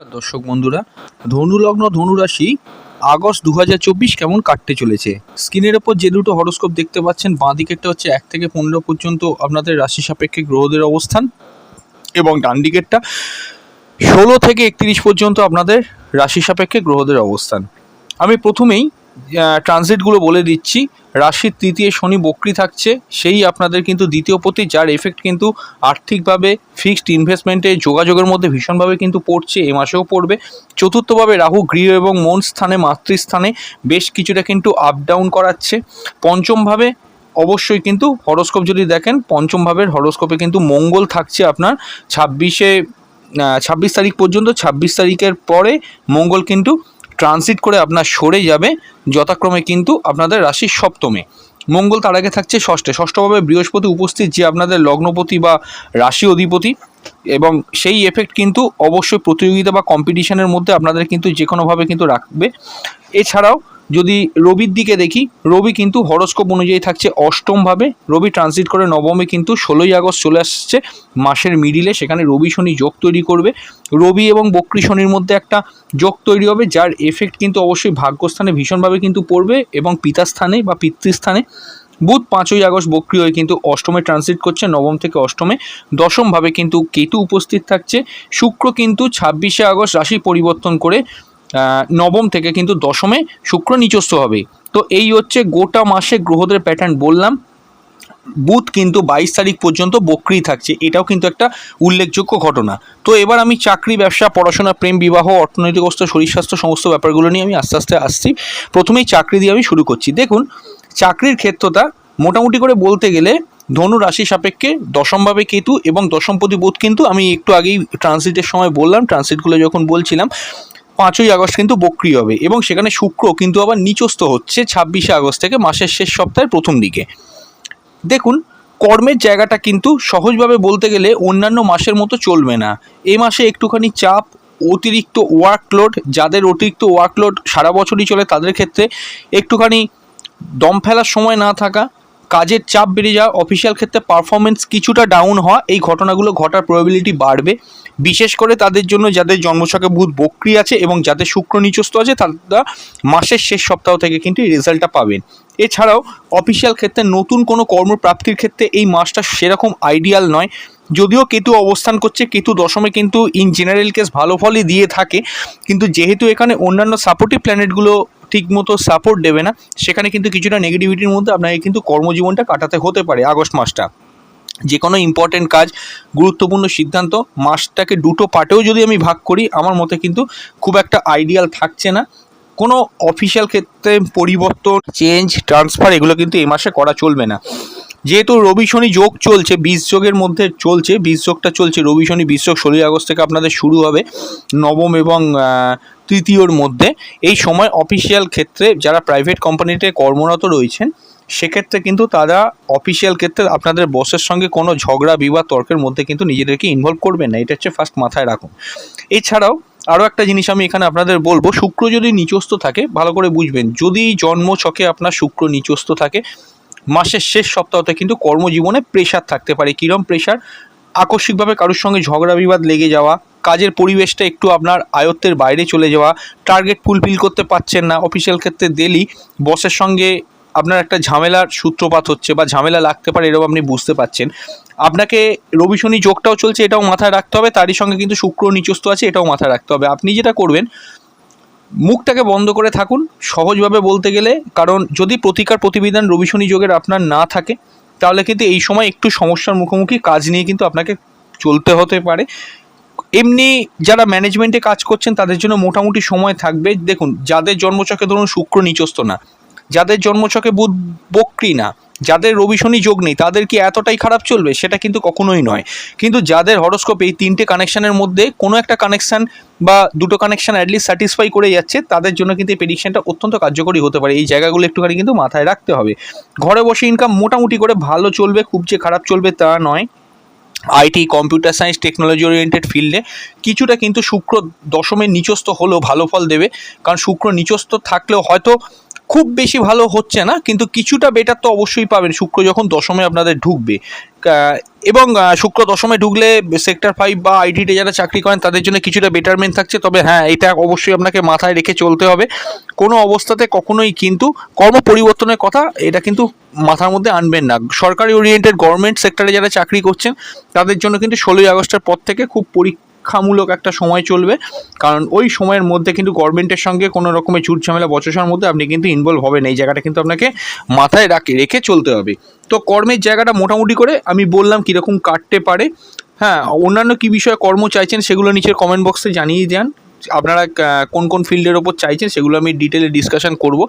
দর্শক বন্ধুরা, ধনুলগ্ন ধনু রাশি আগস্ট দু হাজার চব্বিশ কেমন কাটতে চলেছে? স্ক্রিনের ওপর যে দুটো হরস্কোপ দেখতে পাচ্ছেন বাঁ দিকে একটা হচ্ছে এক থেকে পনেরো পর্যন্ত আপনাদের রাশি সাপেক্ষে গ্রহদের অবস্থান এবং ডান দিকেরটা ষোলো থেকে একত্রিশ পর্যন্ত আপনাদের রাশি সাপেক্ষে গ্রহদের অবস্থান। আমি প্রথমেই ট্রানজিটগুলো বলে দিচ্ছি। রাশির তৃতীয় শনি বক্রি থাকছে, সেই আপনাদের কিন্তু দ্বিতীয় পতি যার এফেক্ট কিন্তু আর্থিকভাবে ফিক্সড ইনভেস্টমেন্টে যোগাযোগের মধ্যে ভীষণভাবে কিন্তু পড়ছে, এ মাসেও পড়বে। চতুর্থভাবে রাহু, গৃহ এবং মন স্থানে, মাতৃস্থানে বেশ কিছুটা কিন্তু আপ ডাউন করাচ্ছে। পঞ্চমভাবে অবশ্যই কিন্তু হরোস্কোপ যদি দেখেন পঞ্চম ভাবের হরোস্কোপে কিন্তু মঙ্গল থাকছে আপনার ছাব্বিশে ছাব্বিশ তারিখ পর্যন্ত, ছাব্বিশ তারিখের পরে মঙ্গল কিন্তু ট্রানজিট করে আপনার সরে যাবে। যথাক্রমে কিন্তু আপনাদের রাশির সপ্তমে। মঙ্গল তার আগে থাকছে ষষ্ঠে। ষষ্ঠভাবে বৃহস্পতি উপস্থিত যে আপনাদের লগ্নপতি বা রাশি অধিপতি এবং সেই এফেক্ট কিন্তু অবশ্যই প্রতিযোগিতা বা কম্পিটিশনের মধ্যে আপনাদের কিন্তু যে কোনোভাবে কিন্তু রাখবে। এছাড়াও যদি রবির দিকে দেখি, রবি কিন্তু হরস্কোপ অনুযায়ী থাকছে অষ্টমভাবে। রবি ট্রানজিট করে নবমে কিন্তু ষোলোই আগস্ট চলে আসছে। মাসের মিডিলে সেখানে রবি শনি যোগ তৈরি করবে। রবি এবং বক্রী শনির মধ্যে একটা যোগ তৈরি হবে, যার এফেক্ট কিন্তু অবশ্যই ভাগ্যস্থানে ভীষণভাবে কিন্তু পড়বে এবং পিতাস্থানে বা পিতৃস্থানে। বুধ পাঁচই আগস্ট বক্রি হয়ে কিন্তু অষ্টমে ট্রানজিট করছে, নবম থেকে অষ্টমে। দশমভাবে কিন্তু কেতু উপস্থিত থাকছে। শুক্র কিন্তু ছাব্বিশে আগস্ট রাশি পরিবর্তন করে নবম থেকে কিন্তু দশমে শুক্র নিচস্থ হবে। তো এই হচ্ছে গোটা মাসে গ্রহদের প্যাটার্ন বললাম। বুধ কিন্তু বাইশ তারিখ পর্যন্ত বক্রি থাকছে, এটাও কিন্তু একটা উল্লেখযোগ্য ঘটনা। তো এবার আমি চাকরি, ব্যবসা, পড়াশোনা, প্রেম, বিবাহ, অর্থনৈতিক অবস্থা, শরীর স্বাস্থ্য, সমস্ত ব্যাপারগুলো নিয়ে আমি আস্তে আস্তে আসছি। প্রথমেই চাকরি দিয়ে আমি শুরু করছি। দেখুন, চাকরির ক্ষেত্রটা মোটামুটি করে বলতে গেলে ধনু রাশি সাপেক্ষে দশমভাবে কেতু এবং দশমপতি বুধ কিন্তু আমি একটু আগেই ট্রানজিটের সময় বললাম। ট্রানজিটগুলো যখন বলছিলাম পাঁচই আগস্ট কিন্তু বক্রি হবে এবং সেখানে শুক্র কিন্তু আবার নিচস্থ হচ্ছে ছাব্বিশে আগস্ট থেকে মাসের শেষ সপ্তাহের প্রথম দিকে। দেখুন, কর্মের জায়গাটা কিন্তু সহজভাবে বলতে গেলে অন্যান্য মাসের মতো চলবে না। এই মাসে একটুখানি চাপ, অতিরিক্ত ওয়ার্কলোড যাদের অতিরিক্ত ওয়ার্কলোড সারা বছরই চলে তাদের ক্ষেত্রে একটুখানি দম ফেলার সময় না থাকা কাজের চাপ বেড়ে যাওয়া অফিসিয়াল ক্ষেত্রে পারফরমেন্স কিছুটা ডাউন হওয়া, এই ঘটনাগুলো ঘটার প্রবাবিলিটি বাড়বে। বিশেষ করে তাদের জন্য যাদের জন্মছকে বুধ বক্রি আছে এবং যাদের শুক্র নিচস্থ আছে, তারা মাসের শেষ সপ্তাহ থেকে কিন্তু এই রেজাল্টটা পাবেন। এছাড়াও অফিসিয়াল ক্ষেত্রে নতুন কোনো কর্মপ্রাপ্তির ক্ষেত্রে এই মাসটা সেরকম আইডিয়াল নয়। যদিও কেতু অবস্থান করছে, কেতু দশমে কিন্তু ইন জেনারেল কেস ভালো ফলই দিয়ে থাকে। কিন্তু যেহেতু এখানে অন্যান্য সাপোর্টিভ প্ল্যানেটগুলো ঠিকমতো সাপোর্ট দেবে না, সেখানে কিন্তু কিছুটা নেগেটিভিটির মধ্যে আপনাকে কিন্তু কর্মজীবনটা কাটাতে হতে পারে আগস্ট মাসটা। যে কোনো ইম্পর্টেন্ট কাজ, গুরুত্বপূর্ণ সিদ্ধান্ত, মাসটাকে দুটো পার্টেও যদি আমি ভাগ করি, আমার মতে কিন্তু খুব একটা আইডিয়াল থাকছে না। কোনো অফিসিয়াল ক্ষেত্রে পরিবর্তন চেঞ্জ ট্রান্সফার এগুলো কিন্তু এই মাসে করা চলবে না। যেহেতু রবি শনি যোগ চলছে বিশ যোগের মধ্যে চলছে বিশ যোগটা চলছে, রবি শনি বিশ যোগ ষোলোই আগস্ট থেকে আপনাদের শুরু হবে নবম এবং তৃতীয়র মধ্যে। এই সময় অফিসিয়াল ক্ষেত্রে যারা প্রাইভেট কোম্পানিতে কর্মরত রয়েছেন, সেক্ষেত্রে কিন্তু তারা অফিসিয়াল ক্ষেত্রে আপনাদের বসের সঙ্গে কোনো ঝগড়া, বিবাদ, তর্কের মধ্যে কিন্তু নিজেদেরকে ইনভলভ করবেন না। এটা হচ্ছে ফার্স্ট মাথায় রাখুন। এছাড়াও আরও একটা জিনিস আমি এখানে আপনাদের বলব, শুক্র যদি নিচস্থ থাকে, ভালো করে বুঝবেন, যদি জন্ম ছকে আপনার শুক্র নিচস্থ থাকে মাসের শেষ সপ্তাহতে কিন্তু কর্মজীবনে প্রেশার থাকতে পারে। কীরম প্রেশার আকস্মিকভাবে কারোর সঙ্গে ঝগড়া বিবাদ লেগে যাওয়া, কাজের পরিবেশটা একটু আপনার আয়ত্তের বাইরে চলে যাওয়া টার্গেট ফুলফিল করতে পারছেন না অফিসিয়াল ক্ষেত্রে ডেলি বসের সঙ্গে আপনার একটা ঝামেলার সূত্রপাত হচ্ছে বা ঝামেলা লাগতে পারে এরকম আপনি বুঝতে পারছেন। আপনাকে রবি শনি যোগটাও চলছে, এটাও মাথায় রাখতে হবে, তারই সঙ্গে কিন্তু শুক্র নিচস্থ আছে, এটাও মাথায় রাখতে হবে। আপনি যেটা করবেন মুখটাকে বন্ধ করে থাকুন, সহজভাবে বলতে গেলে, কারণ যদি প্রতিকার প্রতিবিধান রবি শনি যোগের আপনার না থাকে, তাহলে কিন্তু এই সময় একটু সমস্যার মুখোমুখি কাজ নিয়ে কিন্তু আপনাকে চলতে হতে পারে। এমনি যারা ম্যানেজমেন্টে কাজ করছেন, তাদের জন্য মোটামুটি সময় থাকবে। দেখুন, যাদের জন্মচকে ধরুন শুক্র নিচস্থ না, যাদের জন্মচকে বুধ বক্রি না যাদের রবি শনি যোগ নেই, তাদের কি এতটাই খারাপ চলবে? সেটা কিন্তু কখনোই নয়। কিন্তু যাদের হরস্কোপ এই তিনটে কানেকশানের মধ্যে কোনো একটা কানেকশান বা দুটো কানেকশন অ্যাটলিস্ট স্যাটিসফাই করে যাচ্ছে, তাদের জন্য কিন্তু এই প্রেডিকশনটা অত্যন্ত কার্যকরী হতে পারে। এই জায়গাগুলো একটুখানি কিন্তু মাথায় রাখতে হবে। ঘরে বসে ইনকাম মোটামুটি করে ভালো চলবে, খুব যে খারাপ চলবে তা নয়। IT computer science technology oriented ফিল্ডে কিছুটা কিন্তু শুক্র দশমের নিচস্থ হলেও ভালো ফল দেবে। কারণ শুক্র নিচস্থ থাকলেও হয়তো খুব বেশি ভালো হচ্ছে না, কিন্তু কিছুটা বেটার তো অবশ্যই পাবেন। শুক্র যখন দশমে আপনাদের ঢুকবে। এবং শুক্র দশমে ঢুকলে সেক্টর ফাইভ বা আইটিতে যারা চাকরি করেন, তাদের জন্য কিছুটা বেটারমেন্ট থাকছে। তবে হ্যাঁ এটা অবশ্যই আপনাকে মাথায় রেখে চলতে হবে। কোনো অবস্থাতে কখনোই কিন্তু কর্ম পরিবর্তনের কথা এটা কিন্তু মাথার মধ্যে আনবেন না। সরকারি ওরিয়েন্টেড গভর্নমেন্ট সেক্টরে যারা চাকরি করছেন, তাদের জন্য কিন্তু ষোলোই আগস্টের পর থেকে খুব পরীক্ষামূলক একটা সময় চলবে। কারণ ওই সময়ের মধ্যে কিন্তু গভর্নমেন্টের সঙ্গে কোনো রকমের ঝুট ঝামেলা বচসার মধ্যে আপনি কিন্তু ইনভলভ হবেন। এই জায়গাটা কিন্তু আপনাকে মাথায় রাখে, রেখে চলতে হবে। তো কর্মের জায়গাটা মোটামুটি করে আমি বললাম কীরকম কাটতে পারে। হ্যাঁ অন্যান্য কী বিষয়ে কর্ম চাইছেন সেগুলো নিচের কমেন্ট বক্সে জানিয়ে দেন। আপনারা কোন কোন ফিল্ডের ওপর চাইছেন সেগুলো আমি ডিটেলে ডিসকাশন করব।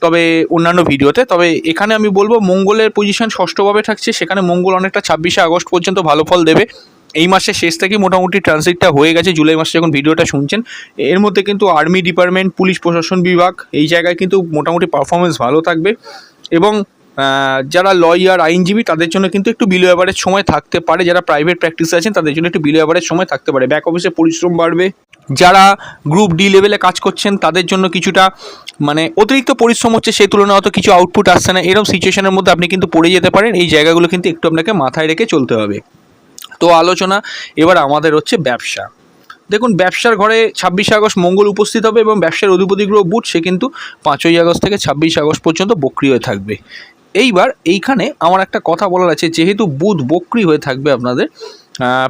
তবে অন্যান্য ভিডিওতে, তবে এখানে আমি বলব মঙ্গলের পজিশন ষষ্ঠভাবে থাকছে। সেখানে মঙ্গল অনেকটা ছাব্বিশে আগস্ট পর্যন্ত ভালো ফল দেবে। এই মাসের শেষ থেকেই মোটামুটি ট্রানজিটটা হয়ে গেছে। জুলাই মাসে যখন ভিডিওটা শুনছেন, এর মধ্যে কিন্তু আর্মি ডিপার্টমেন্ট পুলিশ প্রশাসন বিভাগ, এই জায়গায় কিন্তু মোটামুটি পারফরমেন্স ভালো থাকবে। এবং যারা লয়ার আইনজীবী, তাদের জন্য কিন্তু একটু বিলো অ্যাভারেজ সময় থাকতে পারে। যারা প্রাইভেট প্র্যাকটিসে আছেন, তাদের জন্য একটু বিলো অ্যাভারেজ সময় থাকতে পারে। ব্যাক অফিসে পরিশ্রম বাড়বে। যারা গ্রুপ ডি লেভেলে কাজ করছেন, তাদের জন্য কিছুটা মানে অতিরিক্ত পরিশ্রম হচ্ছে, সেই তুলনায় অত কিছু আউটপুট আসছে না। এরকম সিচুয়েশনের মধ্যে আপনি কিন্তু পড়ে যেতে পারেন। এই জায়গাগুলো কিন্তু একটু আপনাকে মাথায় রেখে চলতে হবে। তো আলোচনা, এবার আমাদের হচ্ছে ব্যবসা। দেখুন, ব্যবসার ঘরে ছাব্বিশে আগস্ট মঙ্গল উপস্থিত হবে এবং ব্যবসার অধিপতি গ্রহ বুধ, সে কিন্তু পাঁচই আগস্ট থেকে ছাব্বিশে আগস্ট পর্যন্ত বক্রি হয়ে থাকবে। এইবার এইখানে আমার একটা কথা বলার আছে, যেহেতু বুধ বক্রি হয়ে থাকবে আপনাদের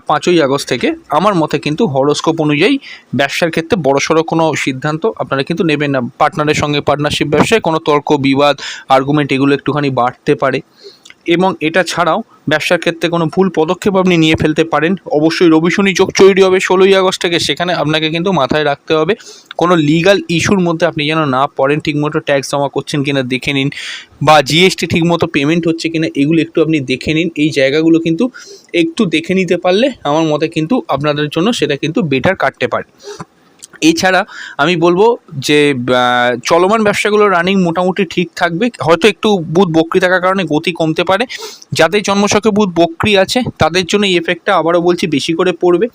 পাঁচই আগস্ট থেকে, আমার মতে কিন্তু হরোস্কোপ অনুযায়ী ব্যবসার ক্ষেত্রে বড়সড় কোনো সিদ্ধান্ত আপনারা কিন্তু নেবেন না। পার্টনারের সঙ্গে পার্টনারশিপ ব্যবসায় কোনো তর্ক, বিবাদ আর্গুমেন্ট এগুলো একটুখানি বাড়তে পারে। এবং এটা ছাড়াও ব্যবসার ক্ষেত্রে কোনো ভুল পদক্ষেপ আপনি নিয়ে ফেলতে পারেন। অবশ্যই রবি শনি যোগ তৈরি হবে ষোলোই আগস্ট থেকে সেখানে আপনাকে কিন্তু মাথায় রাখতে হবে। কোনো লিগাল ইস্যুর মধ্যে আপনি যেন না পড়েন, ঠিকমতো ট্যাক্স জমা করছেন কিনা দেখে নিন বা জিএসটি ঠিকমতো পেমেন্ট হচ্ছে কিনা, এগুলো একটু আপনি দেখে নিন। এই জায়গাগুলো কিন্তু একটু দেখে নিতে পারলে আমার মতে কিন্তু আপনাদের জন্য সেটা কিন্তু বেটার কাটতে পারে। এছাড়া আমি বলব যে চলমান ব্যবসাগুলো রানিং মোটামুটি ঠিক থাকবে। হয়তো একটু বুধ বক্রি থাকার কারণে গতি কমতে পারে। যাদের জন্মশকে বুধ বক্রি আছে, তাদের জন্য এই এফেক্টটা আবারও বলছি বেশি করে পড়বে।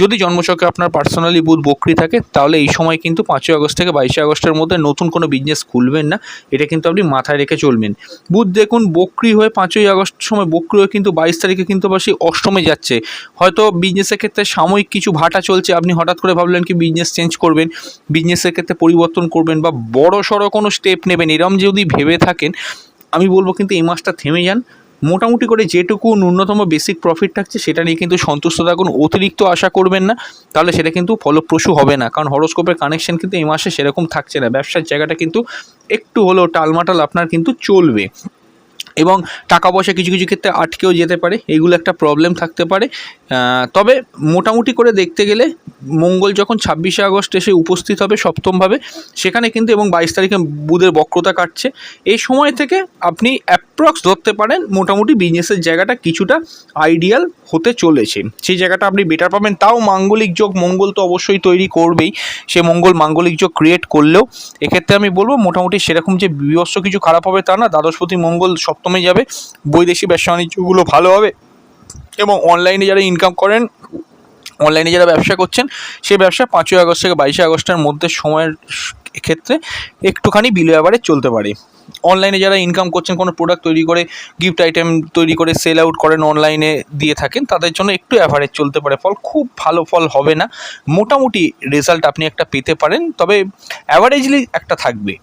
যদি জন্মশকে আপনার পার্সোনালি বুধ বক্রি থাকে, তাহলে এই সময় কিন্তু পাঁচই আগস্ট থেকে বাইশে আগস্টের মধ্যে নতুন কোনো বিজনেস খুলবেন না। এটা কিন্তু আপনি মাথায় রেখে চলবেন। বুধ দেখুন বকরি হয়ে পাঁচই আগস্ট সময় বক্রি হয়ে কিন্তু বাইশ তারিখে কিন্তু আবার সেই অষ্টমে যাচ্ছে। হয়তো বিজনেসের ক্ষেত্রে সাময়িক কিছু ভাটা চলছে, আপনি হঠাৎ করে ভাবলেন কি বিজনেস চেঞ্জ করবেন বিজনেসের ক্ষেত্রে পরিবর্তন করবেন বা বড় সড়ো কোনো স্টেপ নেবেন। এরম যদি ভেবে থাকেন, আমি বলব কিন্তু এই মাসটা থেমে যান। মোটামুটি করে যেটুকু ন্যূনতম বেসিক প্রফিট থাকছে, সেটা নিয়ে কিন্তু সন্তুষ্ট থাকুন। অতিরিক্ত আশা করবেন না, তাহলে সেটা কিন্তু ফলপ্রসূ হবে না। কারণ হরস্কোপের কানেকশন কিন্তু এই মাসে সেরকম থাকছে না। ব্যবসার জায়গাটা কিন্তু একটু হলেও টালমাটাল আপনার কিন্তু চলবে। এবং টাকা পয়সা কিছু কিছু ক্ষেত্রে আটকেও যেতে পারে। এগুলো একটা প্রবলেম থাকতে পারে। তবে মোটামুটি করে দেখতে গেলে মঙ্গল যখন ছাব্বিশে আগস্ট এসে উপস্থিত হবে সপ্তমভাবে, সেখানে কিন্তু এবং বাইশ তারিখে বুধের বক্রতা কাটছে। এই সময় থেকে আপনি অ্যাপ্রক্স ধরতে পারেন মোটামুটি বিজনেসের জায়গাটা কিছুটা আইডিয়াল হতে চলেছে। সেই জায়গাটা আপনি বেটার পাবেন। তাও মাঙ্গলিক যোগ মঙ্গল তো অবশ্যই তৈরি করবেই। সে মঙ্গল মাঙ্গলিক যোগ ক্রিয়েট করলেও এক্ষেত্রে আমি বলব মোটামুটি সেরকম যে বিভৎস কিছু খারাপ হবে তা না। দ্বাদশপতি মঙ্গল সপ্তমে যাবে। বৈদেশিক ব্যবসা বাণিজ্যগুলো ভালো হবে। এবং অনলাইনে যারা ইনকাম করেন অনলাইনে যারা ব্যবসা করছেন, সেই ব্যবসা পাঁচই আগস্ট থেকে বাইশে আগস্টের মধ্যে সময়ের ক্ষেত্রে একটুখানি বিলো অ্যাভারেজ চলতে পারে। অনলাইনে যারা ইনকাম করছেন, কোনো প্রোডাক্ট তৈরি করে গিফট আইটেম তৈরি করে সেল আউট করেন অনলাইনে দিয়ে থাকেন, তাদের জন্য একটু অ্যাভারেজ চলতে পারে। ফল খুব ভালো ফল হবে না। মোটামুটি রেজাল্ট আপনি একটা পেতে পারেন, তবে অ্যাভারেজলি একটা থাকবে।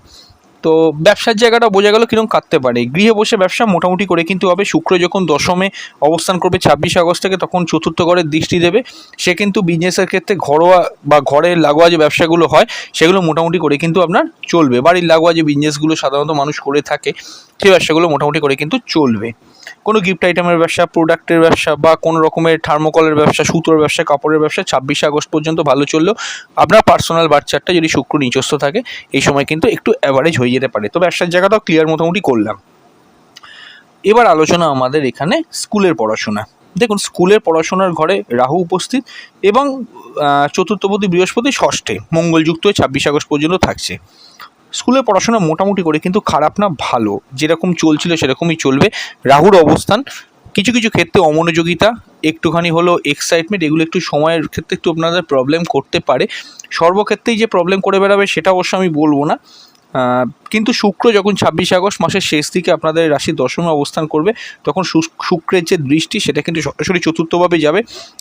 তো ব্যবসার জায়গাটা বোঝা গেল কীরকম কাটতে পারে। গৃহে বসে ব্যবসা মোটামুটি করে কিন্তু হবে। শুক্র যখন দশমে অবস্থান করবে ছাব্বিশে আগস্ট থেকে তখন চতুর্থ ঘরের দৃষ্টি দেবে। সে কিন্তু বিজনেসের ক্ষেত্রে ঘরোয়া বা ঘরের লাগোয়া যে ব্যবসাগুলো হয়, সেগুলো মোটামুটি করে কিন্তু আপনার চলবে। বাড়ির লাগোয়া যে বিজনেসগুলো সাধারণত মানুষ করে থাকে সেই ব্যবসাগুলো মোটামুটি করে কিন্তু চলবে। কোনো গিফট আইটেমের ব্যবসা প্রোডাক্টের ব্যবসা বা কোনো রকমের থার্মোকলের ব্যবসা, সুতোর ব্যবসা, কাপড়ের ব্যবসা ছাব্বিশে আগস্ট পর্যন্ত ভালো চললেও আপনার পার্সোনাল বাচ্চারটা যদি শুক্র নিচস্থ থাকে, এই সময় কিন্তু একটু অ্যাভারেজ হয়ে যেতে পারে। তো ব্যবসার জায়গাটাও ক্লিয়ার মোটামুটি করলাম। এবার আলোচনা আমাদের এখানে স্কুলের পড়াশোনা। দেখুন, স্কুলের পড়াশোনার ঘরে রাহু উপস্থিত এবং চতুর্থপতি বৃহস্পতি ষষ্ঠে মঙ্গলযুক্ত হয়ে ছাব্বিশ আগস্ট পর্যন্ত থাকছে। স্কুলের পড়াশোনা মোটামুটি করে, কিন্তু খারাপ না, ভালো। যেরকম চলছিল, সেরকমই চলবে। রাহুর অবস্থান, কিছু কিছু ক্ষেত্রে অমনোযোগিতা, একটুখানি হলো এক্সাইটমেন্ট এগুলো একটু সময়ের ক্ষেত্রে একটু আপনাদের প্রবলেম করতে পারে। সর্বক্ষেত্রেই যে প্রবলেম করে বেড়াবে, সেটা অবশ্য আমি বলব না। কিন্তু শুক্র যখন ছাব্বিশে আগস্ট মাসের শেষ দিকে আপনাদের রাশি দশমে অবস্থান করবে, তখন শুক্রের যে দৃষ্টি, সেটা কিন্তু সরাসরি চতুর্থভাবে যাবে।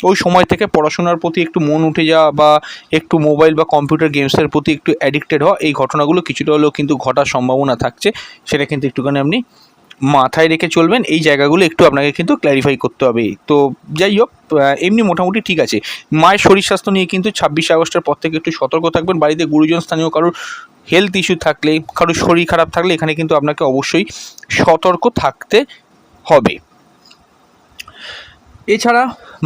ওই সময় থেকে পড়াশোনার প্রতি একটু মন উঠে যাওয়া বা একটু মোবাইল বা কম্পিউটার গেমসের প্রতি একটু অ্যাডিক্টেড হওয়া, এই ঘটনাগুলো কিছুটা হলেও কিন্তু ঘটার সম্ভাবনা থাকছে। সেটা কিন্তু একটুখানি আপনি মাথায় রেখে চলবেন, এই জায়গাগুলো একটু আপনাকে কিন্তু ক্ল্যারিফাই করতে হবে। তো যাই হোক এমনি মোটামুটি ঠিক আছে। মায়ের শরীর স্বাস্থ্য নিয়ে কিন্তু ছাব্বিশে আগস্টের পর থেকে একটু সতর্ক থাকবেন। বাড়িতে গুরুজন স্থানীয় কারোর হেলথ ইস্যু থাকলে, কারোর শরীর খারাপ থাকলে এখানে কিন্তু আপনাকে অবশ্যই সতর্ক থাকতে হবে। এছাড়া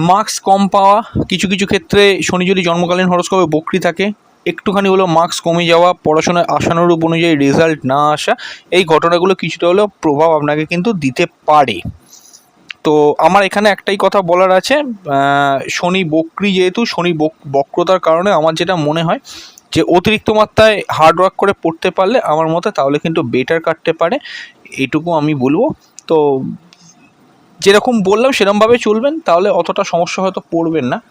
মার্কস কম পাওয়া, কিছু কিছু ক্ষেত্রে শনি যদি জন্মকালীন হরস্কোপে বকরি থাকে একটুখানি হলেও মার্কস কমে যাওয়া, পড়াশোনায় আশানুরূপ অনুযায়ী রেজাল্ট না আসা, এই ঘটনাগুলো কিছুটা হলেও প্রভাব আপনাকে কিন্তু দিতে পারে। তো আমার এখানে একটাই কথা বলার আছে শনি বক্রি যেহেতু, শনি বক- বক্রতার কারণে আমার যেটা মনে হয় যে অতিরিক্ত মাত্রায় হার্ড ওয়ার্ক করে পড়তে পারলে আমার মতে তাহলে কিন্তু বেটার কাটতে পারে, এটুকু আমি বলব। তো যেরকম বললাম সেরকমভাবে চলবেন, তাহলে অতটা সমস্যা হয়তো পড়বেন না।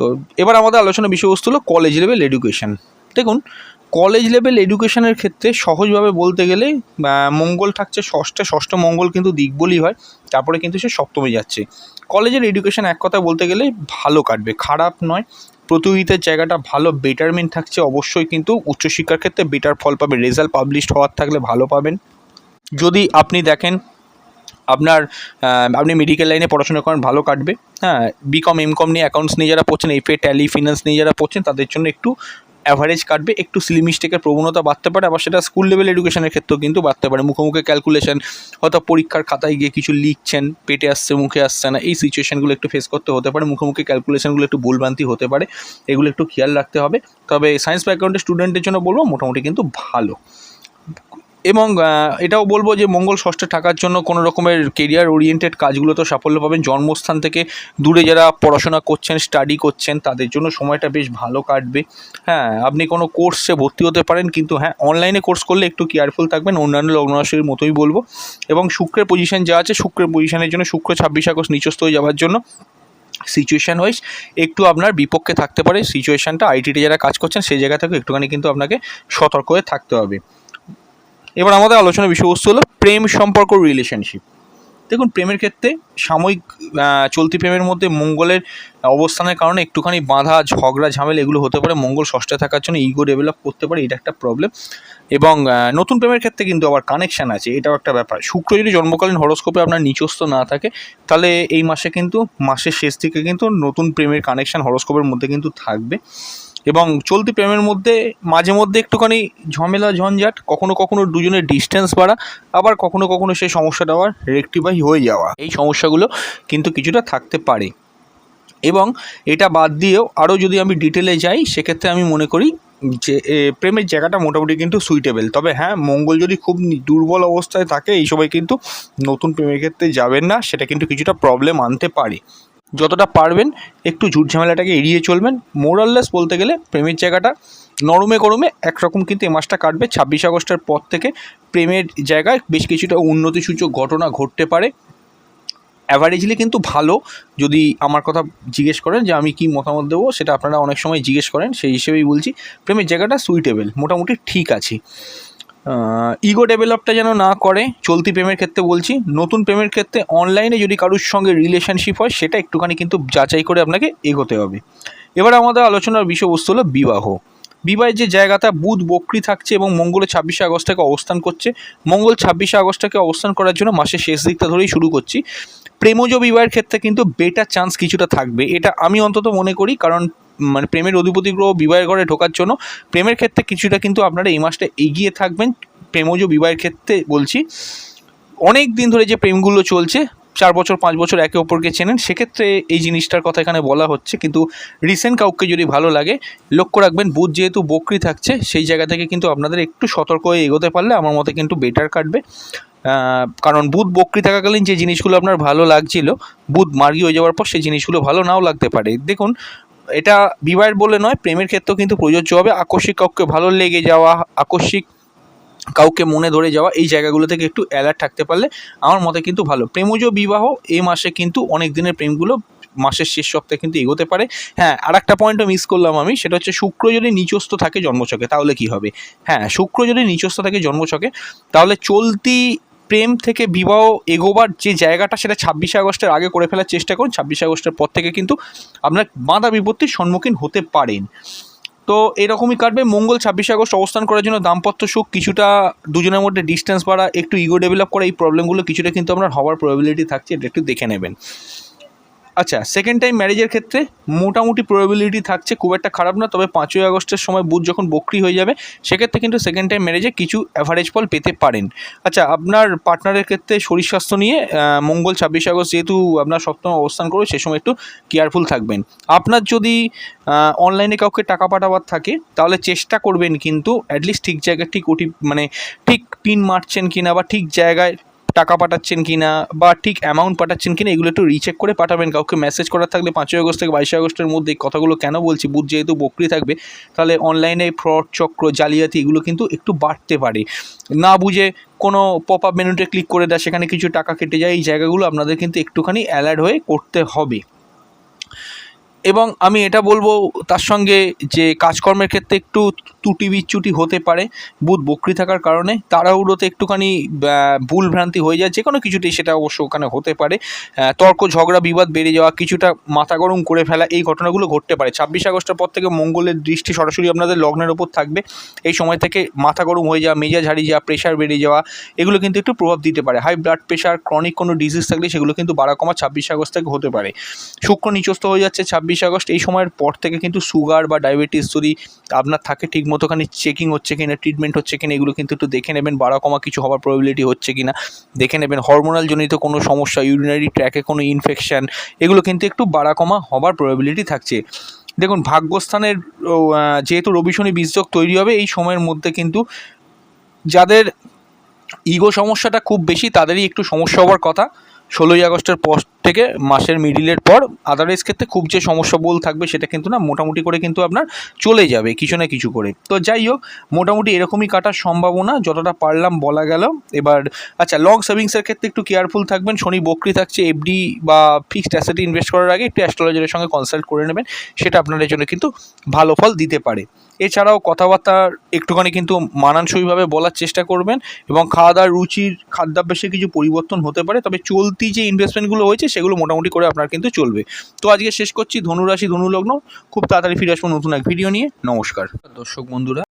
তো এবার আমাদের আলোচনা বিষয়বস্তু হলো কলেজ লেভেল এডুকেশন দেখুন কলেজ লেভেল এডুকেশনের ক্ষেত্রে সহজভাবে বলতে গেলে মঙ্গল থাকছে ষষ্ঠে, ষষ্ঠ মঙ্গল কিন্তু দিকবলি হয়, তারপরে কিন্তু সে সপ্তমে যাচ্ছে। কলেজের এডুকেশন এক কথা বলতে গেলে ভালো কাটবে, খারাপ নয়। প্রতিযোগিতার জায়গাটা ভালো বেটারমেন্ট থাকছে অবশ্যই, কিন্তু উচ্চশিক্ষার ক্ষেত্রে বেটার ফল পাবে রেজাল্ট পাবলিশড হওয়ার থাকলে ভালো পাবেন। যদি আপনি দেখেন আপনার আপনি মেডিকেল লাইনে পড়াশোনা করেন, ভালো কাটবে। হ্যাঁ বিকম এম কম নিয়ে অ্যাকাউন্টস নিয়ে যারা পড়ছেন এফএ ট্যালি ফিনান্স নিয়ে যারা পড়ছেন, তাদের জন্য একটু অ্যাভারেজ কাটবে, একটু সিলি মিস্টেকের প্রবণতা বাড়তে পারে, আবার সেটা স্কুল লেভেল এডুকেশনের ক্ষেত্রেও কিন্তু বাড়তে পারে। মুখে মুখে ক্যালকুলেশন হয়তো পরীক্ষার খাতায় গিয়ে কিছু লিখছেন, পেটে আসছে, মুখে আসছে না, এই সিচুয়েশনগুলো একটু ফেস করতে হতে পারে। মুখে মুখে ক্যালকুলেশনগুলো একটু ভুলভ্রান্তি হতে পারে, এগুলো একটু খেয়াল রাখতে হবে। তবে সায়েন্স ব্যাকগ্রাউন্ডের স্টুডেন্টের জন্য বলব, মোটামুটি কিন্তু ভালো। এবং এটাও বলব যে মঙ্গল ষষ্ঠে থাকার জন্য কোনো রকমের কেরিয়ার ওরিয়েন্টেড কাজগুলো তো সাফল্য পাবেন। জন্মস্থান থেকে দূরে যারা পড়াশোনা করছেন স্টাডি করছেন, তাদের জন্য সময়টা বেশ ভালো কাটবে। হ্যাঁ আপনি কোনো কোর্সে ভর্তি হতে পারেন, কিন্তু হ্যাঁ অনলাইনে কোর্স করলে একটু কেয়ারফুল থাকবেন, অন্যান্য লগ্নরাশির মতোই বলব। এবং শুক্রের পজিশন যা আছে, শুক্রের পজিশনের জন্য শুক্র, ছাব্বিশ আগস্ট নিচস্থ হয়ে যাওয়ার জন্য সিচুয়েশান ওয়াইজ একটু আপনার বিপক্ষে থাকতে পারে। সিচুয়েশানটা আইটিতে যারা কাজ করছেন সেই জায়গা থেকে একটুখানি কিন্তু আপনাকে সতর্ক হয়ে থাকতে হবে। এবার আমাদের আলোচনার বিষয়বস্তু হলো প্রেম সম্পর্ক রিলেশনশিপ দেখুন, প্রেমের ক্ষেত্রে সাময়িক চলতি প্রেমের মধ্যে মঙ্গলের অবস্থানের কারণে একটুখানি বাঁধা, ঝগড়া, ঝামেলা এগুলো হতে পারে। মঙ্গল ষষ্ঠে থাকার জন্য ইগো ডেভেলপ করতে পারে, এটা একটা প্রবলেম এবং নতুন প্রেমের ক্ষেত্রে কিন্তু আবার কানেকশান আছে, এটাও একটা ব্যাপার। শুক্র যদি জন্মকালীন হরস্কোপে আপনার নিচস্থ না থাকে, তাহলে এই মাসে কিন্তু, মাসের শেষ থেকে কিন্তু নতুন প্রেমের কানেকশান হরস্কোপের মধ্যে কিন্তু থাকবে। এবং চলতি প্রেমের মধ্যে, মাঝে মধ্যে একটুখানি ঝামেলা, ঝঞ্ঝাট, কখনো কখনো দুজনের ডিস্টেন্স বাড়া, আবার কখনো কখনো সেই সমস্যাটা আবার রেক্টিফাই হয়ে যাওয়া। এই সমস্যাগুলো কিন্তু কিছুটা থাকতে পারে। এবং এটা বাদ দিয়েও আরও যদি আমি ডিটেলে যাই, সেক্ষেত্রে আমি মনে করি যে প্রেমের জায়গাটা মোটামুটি কিন্তু সুইটেবল তবে হ্যাঁ মঙ্গল যদি খুব দুর্বল অবস্থায় থাকে এই সবাই কিন্তু নতুন প্রেমের ক্ষেত্রে যাবেন না, সেটা কিন্তু কিছুটা প্রবলেম আনতে পারে। যতটা পারবেন একটু ঝুট ঝামেলাটাকে এড়িয়ে চলবেন। মোরাললেস বলতে গেলে প্রেমের জায়গাটা নরমে গরমে একরকম কিন্তু এ মাসটা কাটবে। ছাব্বিশ আগস্টের পর থেকে প্রেমের জায়গায় বেশ কিছুটা উন্নতিসূচক ঘটনা ঘটতে পারে। অ্যাভারেজলি কিন্তু ভালো। যদি আমার কথা জিজ্ঞেস করেন যে আমি কি মতামত দেবো, সেটা আপনারা অনেক সময় জিজ্ঞেস করেন। সেই হিসেবেই বলছি, প্রেমের জায়গাটা সুইটেবল মোটামুটি ঠিক আছে। ইগো ডেভেলপটা যেন না করে, চলতি প্রেমের ক্ষেত্রে বলছি, নতুন প্রেমের ক্ষেত্রে অনলাইনে যদি কারোর সঙ্গে রিলেশনশিপ হয়, সেটা একটুখানি কিন্তু যাচাই করে আপনাকে এগোতে হবে। এবার আমাদের আলোচনার বিষয়বস্তু হলো বিবাহ। বিবাহের যে জায়গাটা, বুধ, বক্রি থাকছে এবং মঙ্গলের ছাব্বিশে আগস্ট থেকে অবস্থান করছে। মঙ্গল ছাব্বিশে আগস্ট থেকে অবস্থান করার জন্য মাসের শেষ দিকটা ধরেই শুরু করছি। প্রেমজ বিবাহের ক্ষেত্রে কিন্তু বেটার চান্স কিছুটা থাকবে। এটা আমি অন্তত মনে করি, কারণ মানে প্রেমের অধিপতি গ্রহ বিবাহের ঘরে ঢোকার জন্য প্রেমের ক্ষেত্রে কিছুটা কিন্তু আপনারা এই মাসটা এগিয়ে থাকবেন। প্রেমজ বিবাহের ক্ষেত্রে বলছি, অনেক দিন ধরে যে প্রেমগুলো চলছে চার বছর, পাঁচ বছর একে অপরকে চেনেন, সেক্ষেত্রে এই জিনিসটার কথা এখানে বলা হচ্ছে। কিন্তু রিসেন্ট কাউকে যদি ভালো লাগে, লক্ষ্য রাখবেন বুধ যেহেতু বকরি থাকছে, সেই জায়গা থেকে কিন্তু আপনাদের একটু সতর্ক হয়ে এগোতে পারলে আমার মতে কিন্তু বেটার কাটবে। কারণ বুধ বকরি থাকাকালীন যে জিনিসগুলো আপনার ভালো লাগছিল বুধ মার্গী হয়ে যাওয়ার পর সেই জিনিসগুলো ভালো নাও লাগতে পারে। দেখুন, এটা বিবাহের বলে নয়, প্রেমের ক্ষেত্রেও কিন্তু প্রযোজ্য হবে। আকস্মিক কাউকে ভালো লেগে যাওয়া, আকস্মিক কাউকে মনে ধরে যাওয়া, এই জায়গাগুলো থেকে একটু অ্যালার্ট থাকতে পারলে আমার মতে কিন্তু ভালো। প্রেমজ বিবাহ এই মাসে কিন্তু অনেক দিনের প্রেমগুলো মাসের শেষ সপ্তাহে কিন্তু এগোতে পারে। হ্যাঁ আর একটা পয়েন্টও মিস করলাম আমি, সেটা হচ্ছে শুক্র যদি নিচস্থ থাকে জন্মছকে, তাহলে কি হবে? হ্যাঁ শুক্র যদি নিচস্থ থাকে জন্মছকে, তাহলে চলতি প্রেম থেকে বিবাহ এগোবার যে জায়গাটা, সেটা ছাব্বিশে আগস্টের আগে করে ফেলার চেষ্টা করুন। ছাব্বিশে আগস্টের পর থেকে কিন্তু আপনার বাধা বিপত্তির সম্মুখীন হতে পারেন। তো এরকমই কাটবে। মঙ্গল ছাব্বিশে আগস্ট অবস্থান করার জন্য দাম্পত্য সুখ কিছুটা দুজনের মধ্যে ডিস্টেন্স বাড়া, একটু ইগো ডেভেলপ করা, এই প্রবলেমগুলো কিছুটা কিন্তু আপনার হওয়ার প্রবাবিলিটি থাকছে, এটা একটু দেখে নেবেন। আচ্ছা সেকেন্ড টাইম ম্যারেজের ক্ষেত্রে মোটামুটি প্রবাবিলিটি থাকছে খুব একটা খারাপ না, তবে পাঁচই আগস্টের সময় বুধ যখন বকরি হয়ে যাবে, সেক্ষেত্রে কিন্তু সেকেন্ড টাইম ম্যারেজে কিছু অ্যাভারেজ ফল পেতে পারেন। আচ্ছা আপনার পার্টনারের ক্ষেত্রে শরীর স্বাস্থ্য নিয়ে মঙ্গল ছাব্বিশে আগস্ট যেহেতু আপনার সপ্তম অবস্থান করবে, সে সময় একটু কেয়ারফুল থাকবেন। আপনার যদি অনলাইনে কাউকে টাকা পাঠাবার থাকে, তাহলে চেষ্টা করবেন কিন্তু অ্যাটলিস্ট ঠিক জায়গায়, ঠিক ওটি মানে ঠিক পিন মারছেন কিনা বা ঠিক জায়গায় টাকা পাঠাচ্ছেন কিনা বা ঠিক অ্যামাউন্ট পাঠাচ্ছেন কিনা এগুলো একটু রিচেক করে পাঠাবেন। কাউকে মেসেজ করার থাকলে পাঁচই আগস্ট থেকে বাইশে আগস্টের মধ্যে কথাগুলো কেন বলছি? বুধ যেহেতু বকরি থাকবে, তাহলে অনলাইনে ফ্রড চক্র, জালিয়াতি এগুলো কিন্তু একটু বাড়তে পারে। না বুঝে কোনো পপ আপ মেনুতে ক্লিক করে দেয়, সেখানে কিছু টাকা কেটে যায়, এই জায়গাগুলো আপনাদের কিন্তু একটুখানি অ্যালার্ট হয়ে করতে হবে। এবং আমি এটা বলব তার সঙ্গে যে কাজকর্মের ক্ষেত্রে একটু ত্রুটি বিচ্যুটি হতে পারে বুধ বকরি থাকার কারণে তাড়াহুড়োতে একটুখানি আহ, ভুল ভ্রান্তি হয়ে যায় যে কোনো কিছুতেই সেটা অবশ্য ওখানে হতে পারে। তর্ক ঝগড়া বিবাদ বেড়ে যাওয়া কিছুটা মাথা গরম করে ফেলা এই ঘটনাগুলো ঘটতে পারে। ছাব্বিশে আগস্টের পর থেকে মঙ্গলের দৃষ্টি সরাসরি আপনাদের লগ্নের ওপর থাকবে। এই সময় থেকে মাথা গরম হয়ে যাওয়া মেজাজ হারিয়ে যাওয়া প্রেশার বেড়ে যাওয়া এগুলো কিন্তু একটু প্রভাব দিতে পারে। হাই ব্লাড প্রেশার ক্রনিক কোনো ডিজিজ থাকলে সেগুলো কিন্তু বাড়া কমা ছাব্বিশে আগস্ট থেকে হতে পারে। শুক্র নিচস্থ হয়ে যাচ্ছে ছাব্বিশে আগস্ট। এই সময়ের পর থেকে কিন্তু সুগার বা ডায়াবেটিস যদি আপনার থাকে ঠিক মতোখানি চেকিং হচ্ছে কিনা ট্রিটমেন্ট হচ্ছে কিনা, এগুলো কিন্তু একটু দেখে নেবেন, বাড়া কমা কিছু হওয়ার প্রবাবিলিটি হচ্ছে কিনা, দেখে নেবেন। হরমোনাল জনিত কোনো সমস্যা ইউরিনারি ট্র্যাকে কোনো ইনফেকশান এগুলো কিন্তু একটু বাড়া কমা হবার প্রবাবিলিটি থাকছে। দেখুন, ভাগ্যস্থানের যেহেতু রবি শনি বীজযোগ তৈরি হবে, এই সময়ের মধ্যে কিন্তু যাদের ইগো সমস্যাটা খুব বেশি, তাদেরই একটু সমস্যা হওয়ার কথা। ষোলোই আগস্টের পর থেকে মাসের মিডিলের পর আদারওয়াইজ ক্ষেত্রে খুব যে সমস্যা বল থাকবে সেটা কিন্তু না, মোটামুটি করে কিন্তু আপনার চলে যাবে, কিছু না কিছু করে। তো যাই হোক, মোটামুটি এরকমই কাটার সম্ভাবনা, যতটা পারলাম বলা গেল। এবার আচ্ছা লং সেভিংসের ক্ষেত্রে একটু কেয়ারফুল থাকবেন। শনি বকরি থাকছে এফডি বা ফিক্সড অ্যাসেটে ইনভেস্ট করার আগে একটু অ্যাস্ট্রোলজারের সঙ্গে কনসাল্ট করে নেবেন। সেটা আপনাদের জন্য কিন্তু ভালো ফল দিতে পারে। এছাড়াও কথাবার্তা একটুখানি কিন্তু মানানসইভাবে বলার চেষ্টা করবেন এবং খাওয়া দাওয়ার রুচির খাদ্যাভ্যাসে কিছু পরিবর্তন হতে পারে। তবে চলতি যে ইনভেস্টমেন্টগুলো হয়েছে সেগুলো মোটামুটি করে আপনার কিন্তু চলবে। তো আজকে শেষ করছি ধনুরাশি ধনুলগ্ন খুব তাড়াতাড়ি ফিরে আসব নতুন এক ভিডিও নিয়ে। নমস্কার। দর্শক বন্ধুরা